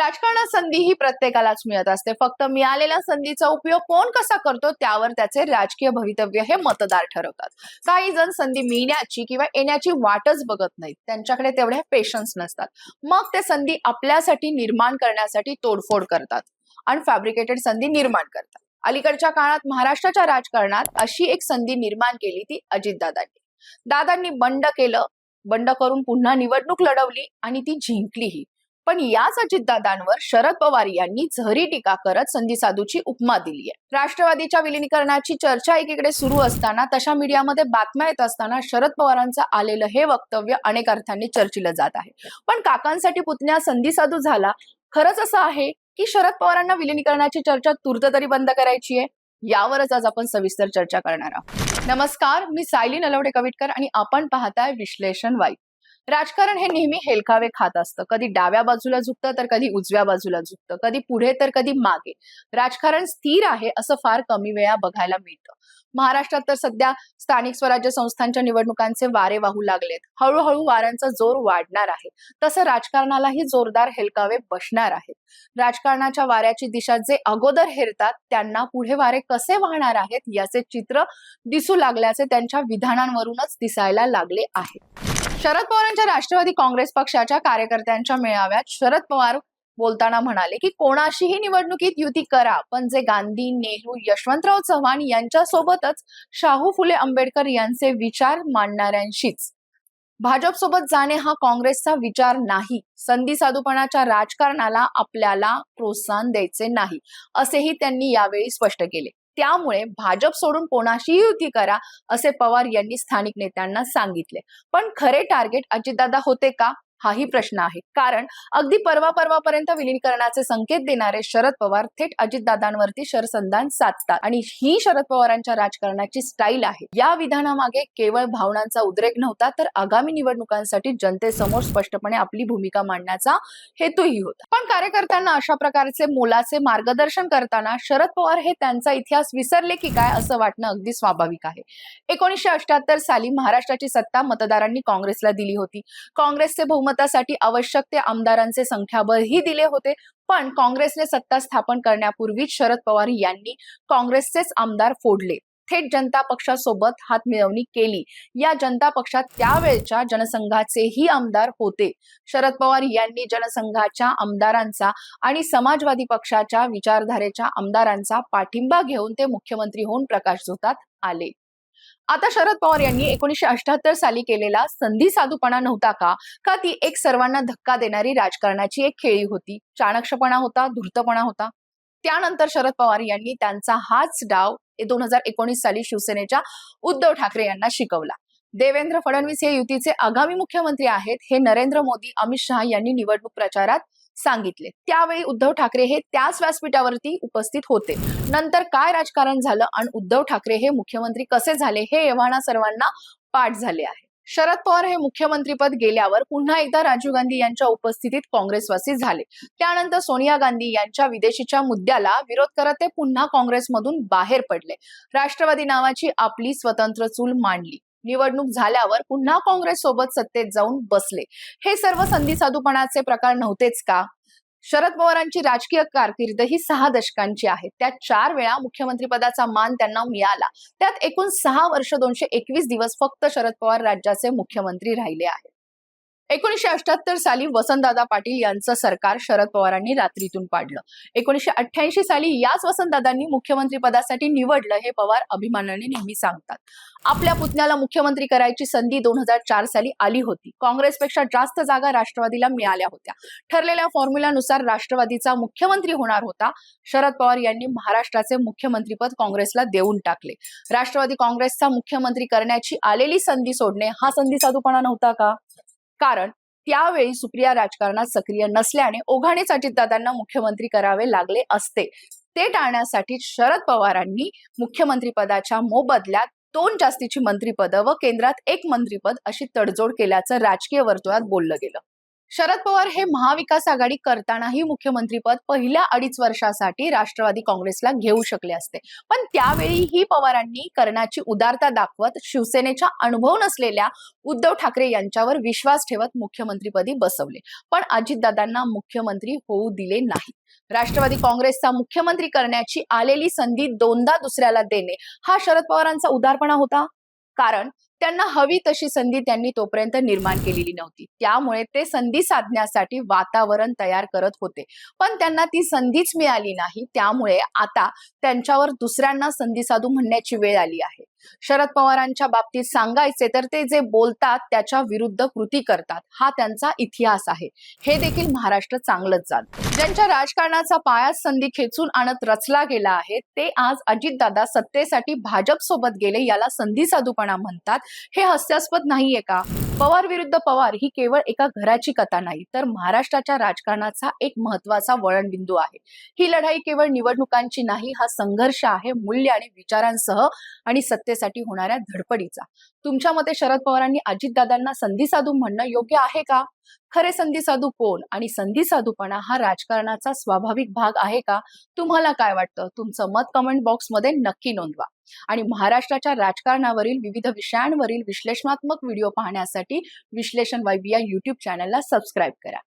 राजकारणात संधी ही प्रत्येकालाच मिळत असते. फक्त मिळालेल्या संधीचा उपयोग कोण कसा करतो त्यावर त्याचे राजकीय भवितव्य हे मतदार ठरवतात. काही जण संधी मिळण्याची किंवा येण्याची वाटच बघत नाहीत. त्यांच्याकडे तेवढे पेशन्स नसतात. मग ते संधी आपल्यासाठी निर्माण करण्यासाठी तोडफोड करतात आणि फॅब्रिकेटेड संधी निर्माण करतात. अलीकडच्या काळात महाराष्ट्राच्या राजकारणात अशी एक संधी निर्माण केली ती अजितदादांनी. दादांनी बंड केलं बंड करून पुन्हा निवडणूक लढवली आणि ती जिंकलीही. पण याच अजितदादांवर शरद पवार यांनी झरी टीका करत संधी साधूची उपमा दिली आहे. राष्ट्रवादीच्या विलिनीकरणाची चर्चा एकीकडे सुरू असताना तशा मीडियामध्ये बातम्या येत असताना शरद पवारांचं आलेलं हे वक्तव्य अनेक अर्थांनी चर्चिलं जात आहे. पण काकांसाठी पुतण्या संधी साधू झाला. खरंच असं आहे की शरद पवारांना विलिनीकरणाची चर्चा तूर्त तरी बंद करायची आहे? यावरच आज आपण सविस्तर चर्चा करणार आहोत. नमस्कार मी सायली नलवडे कविटकर आणि आपण पाहताय विश्लेषण वाईट. राजकारण हे नेहमी हेलकावे खात असतं. कधी डाव्या बाजूला झुकतं तर कधी उजव्या बाजूला झुकतं. कधी पुढे तर कधी मागे. राजकारण स्थिर आहे असं फार कमी वेळा बघायला मिळतं. महाराष्ट्रात तर सध्या स्थानिक स्वराज्य संस्थांच्या निवडणुकांचे वारे वाहू लागलेत. हळूहळू वाऱ्यांचा जोर वाढणार आहे. तसं राजकारणालाही जोरदार हेलकावे बसणार आहेत. राजकारणाच्या वाऱ्याची दिशा जे अगोदर हेरतात त्यांना पुढे वारे कसे वाहणार आहेत याचे चित्र दिसू लागल्याचे त्यांच्या विधानांवरूनच दिसायला लागले आहे. शरद पवारांच्या राष्ट्रवादी काँग्रेस पक्षाच्या कार्यकर्त्यांच्या मेळाव्यात शरद पवार बोलताना म्हणाले की कोणाशीही निवडणुकीत युती करा पण जे गांधी नेहरू यशवंतराव चव्हाण यांच्यासोबतच शाहू फुले आंबेडकर यांचे विचार मांडणाऱ्यांशीच. भाजप सोबत जाणे हा काँग्रेसचा विचार नाही. संधी साधूपणाच्या राजकारणाला आपल्याला प्रोत्साहन द्यायचे नाही असेही त्यांनी यावेळी स्पष्ट केले. त्यामुळे भाजप सोडून कोणाशीही युती करा असे पवार यांनी स्थानिक नेत्यांना सांगितले. पण खरे टार्गेट अजितदादा होते का? हाही प्रश्न आहे. कारण अगदी परवा परवापर्यंत विलीनीकरणाचे संकेत देणारे शरद पवार थेट अजितदादांवरती शरसंधान साधतात. आणि ही शरद पवारांच्या राजकारणाची स्टाईल आहे. या विधानामागे केवळ भावनांचा उद्रेक नव्हता तर आगामी निवडणुकांसाठी जनतेसमोर स्पष्टपणे आपली भूमिका मांडण्याचा हेतूही होता. पण कार्यकर्त्यांना अशा प्रकारचे मोलाचे मार्गदर्शन करताना शरद पवार हे त्यांचा इतिहास विसरले की काय असं वाटणं अगदी स्वाभाविक आहे. एकोणीसशे अठ्याहत्तर साली महाराष्ट्राची सत्ता मतदारांनी काँग्रेसला दिली होती. काँग्रेसचे बहुमत बहुमतासाठी आवश्यक ते आमदारांचे संख्याबळही दिले होते. पण काँग्रेसने सत्ता स्थापन करण्यापूर्वीच शरद पवार यांनी काँग्रेसचेच आमदार फोडले. थेट जनता पक्षासोबत हात मिळवणी केली. या जनता पक्षात त्यावेळच्या जनसंघाचेही आमदार होते. शरद पवार यांनी जनसंघाच्या आमदारांचा आणि समाजवादी पक्षाच्या विचारधारेच्या आमदारांचा पाठिंबा घेऊन ते मुख्यमंत्री होऊन प्रकाश झोतात आले. आता शरद पवार यांनी एकोणीशे अठ्याहत्तर साली केलेला संधी साधूपणा नव्हता का? का ती एक सर्वांना धक्का देणारी राजकारणाची एक खेळी होती? चाणक्षपणा होता धूर्तपणा होता? त्यानंतर शरद पवार यांनी त्यांचा हाच डाव दोन हजार एकोणीस साली शिवसेनेच्या उद्धव ठाकरे यांना शिकवला. देवेंद्र फडणवीस हे युतीचे आगामी मुख्यमंत्री आहेत. हे नरेंद्र मोदी अमित शहा यांनी निवडणूक प्रचारात सांगितले. त्यावेळी उद्धव ठाकरे हे त्याच व्यासपीठावरती उपस्थित होते. नंतर काय राजकारण झालं आणि उद्धव ठाकरे हे मुख्यमंत्री कसे झाले हे एव्हाना सर्वांना पाठ झाले आहे. शरद पवार हे मुख्यमंत्रीपद गेल्यावर पुन्हा एकदा राजीव गांधी यांच्या उपस्थितीत काँग्रेसवासी झाले. त्यानंतर सोनिया गांधी यांच्या विदेशीच्या मुद्द्याला विरोध करत ते पुन्हा काँग्रेसमधून बाहेर पडले. राष्ट्रवादी नावाची आपली स्वतंत्र चूल मांडली. निवडणूक झाल्यावर पुन्हा काँग्रेस सोबत सत्तेत जाऊन बसले. हे सर्व संधी साधूपणाचे प्रकार नव्हतेच का? शरद पवारांची राजकीय कारकीर्द ही सहा दशकांची आहे. त्यात चार वेळा मुख्यमंत्रीपदाचा मान त्यांना मिळाला. त्यात एकूण सहा वर्ष दोनशे एकवीस दिवस फक्त शरद पवार राज्याचे मुख्यमंत्री राहिले आहेत. एकोणीशे अठ्याहत्तर साली वसंतदादा पाटील यांचं सरकार शरद पवारांनी रात्रीतून पाडलं. एकोणीशे अठ्ठ्याऐंशी साली याच वसंतदादांनी मुख्यमंत्री पदासाठी निवडलं हे पवार अभिमानाने नेहमी सांगतात. आपल्या पुतण्याला मुख्यमंत्री करायची संधी दोन हजार चार साली आली होती. काँग्रेसपेक्षा जास्त जागा राष्ट्रवादीला मिळाल्या होत्या. ठरलेल्या फॉर्म्युलानुसार राष्ट्रवादीचा मुख्यमंत्री होणार होता. शरद पवार यांनी महाराष्ट्राचे मुख्यमंत्रीपद काँग्रेसला देऊन टाकले. राष्ट्रवादी काँग्रेसचा मुख्यमंत्री करण्याची आलेली संधी सोडणे हा संधी साधूपणा नव्हता का? कारण त्यावेळी सुप्रिया राजकारणात सक्रिय नसल्याने ओघानेच अजितदादांना मुख्यमंत्री करावे लागले असते. ते टाळण्यासाठी शरद पवारांनी मुख्यमंत्री पदाच्या मोबदल्यात दोन जास्तीची मंत्रीपदं व केंद्रात एक मंत्रीपद अशी तडजोड केल्याचं राजकीय वर्तुळात बोललं गेलं. शरद पवार हे महाविकास आघाडी करतानाही मुख्यमंत्रीपद पहिल्या अडीच वर्षासाठी राष्ट्रवादी काँग्रेसला घेऊ शकले असते. पण त्यावेळीही पवारांनी कर्णाची उदारता दाखवत शिवसेनेच्या अनुभव नसलेल्या उद्धव ठाकरे यांच्यावर विश्वास ठेवत मुख्यमंत्रीपदी बसवले. पण अजितदादांना मुख्यमंत्री होऊ दिले नाही. राष्ट्रवादी काँग्रेसचा मुख्यमंत्री करण्याची आलेली संधी दोनदा दुसऱ्याला देणे हा शरद पवारांचा उदारपणा होता. कारण त्यांना हवी तशी संधी त्यांनी तोपर्यंत निर्माण केलेली नव्हती. त्यामुळे ते संधी साधण्यासाठी वातावरण तयार करत होते. पण त्यांना ती संधीच मिळाली नाही. त्यामुळे आता त्यांच्यावर दुसऱ्यांना संधी साधू म्हणण्याची वेळ आली आहे. शरद पवारांच्या बाबतीत सांगायचे तर ते जे बोलतात त्याच्या विरुद्ध कृती करतात. हा त्यांचा इतिहास आहे. हे देखील महाराष्ट्र चांगलंच जात ज्यांच्या राजकारणाचा पायाच संधी खेचून आणत रचला गेला आहे ते आज अजितदादा सत्तेसाठी भाजप सोबत गेले याला संधी साधूपणा म्हणतात. हे हास्यास्पद नाहीये का? पवार विरुद्ध पवार ही केवळ एका घराची कथा नाही तर महाराष्ट्राच्या राजकारणाचा एक महत्त्वाचा वळणबिंदू आहे. ही लढाई केवळ निवडणुकांची नाही हा संघर्ष आहे मूल्य आणि विचारांसह आणि सत्तेसाठी होणाऱ्या धडपडीचा. तुमच्या मते शरद पवारांनी अजितदादांना संधी साधून म्हणणं योग्य आहे का? खरे संधी साधू कोण? आणि संधी साधूपणा हा राजकारणाचा स्वाभाविक भाग आहे का? तुम्हाला काय वाटतं? तुमचं मत कमेंट बॉक्समध्ये नक्की नोंदवा. आणि महाराष्ट्राच्या राजकारणावरील विविध विषयांवरील विश्लेषणात्मक व्हिडिओ पाहण्यासाठी विश्लेषण वाईब या युट्यूब चॅनलला सबस्क्राईब करा.